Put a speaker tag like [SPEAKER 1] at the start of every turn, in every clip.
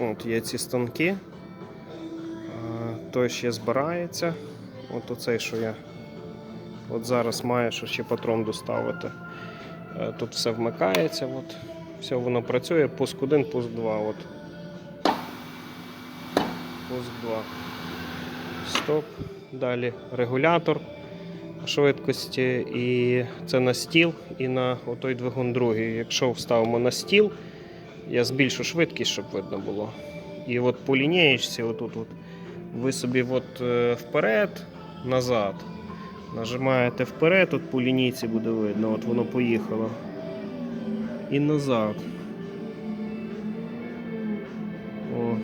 [SPEAKER 1] От є ці станки. Той ще збирається. От оцей, що я от зараз маю, що ще патрон доставити. Е, Тут все вмикається, от. все воно працює, пуск 1, пуск 2. От. Пуск 2. Стоп. Далі регулятор швидкості, і це на стіл і на отой двигун другий. Якщо вставимо на стіл, я збільшу швидкість, щоб видно було. І от по лінієчці, отут, от, ви собі от, е, вперед, назад. Нажимаєте вперед, от по лінійці буде видно, от воно поїхало. І назад. О.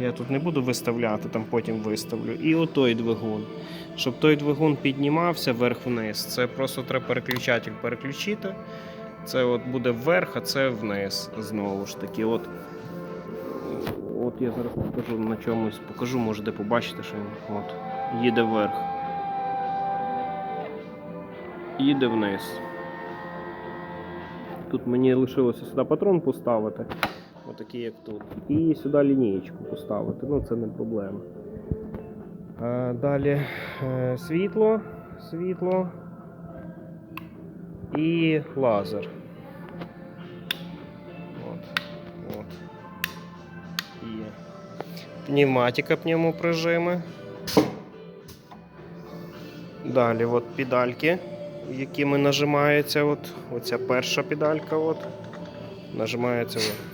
[SPEAKER 1] Я тут не буду виставляти, там потім виставлю. І отой двигун. Щоб той двигун піднімався вверх-вниз, це просто треба переключатель переключити. Це от буде вверх, а це вниз. Знову ж таки. От, от я зараз покажу на чомусь, покажу, можете побачити, що він от, їде вверх. Їде вниз. Тут мені лишилося сюди патрон поставити, отакий як тут. І сюди лінієчку поставити. Ну це не проблема. Далі е, світло, світло і лазер. От, от. Є. Пневматика пневмоприжими. Далі от педальки, якими нажимається. От, оця перша педалька. От, нажимається. От.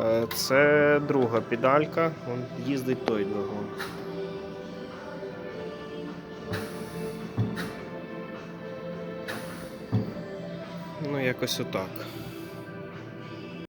[SPEAKER 1] Е, Це друга педалька, їздить той двигун. Ну, якось отак.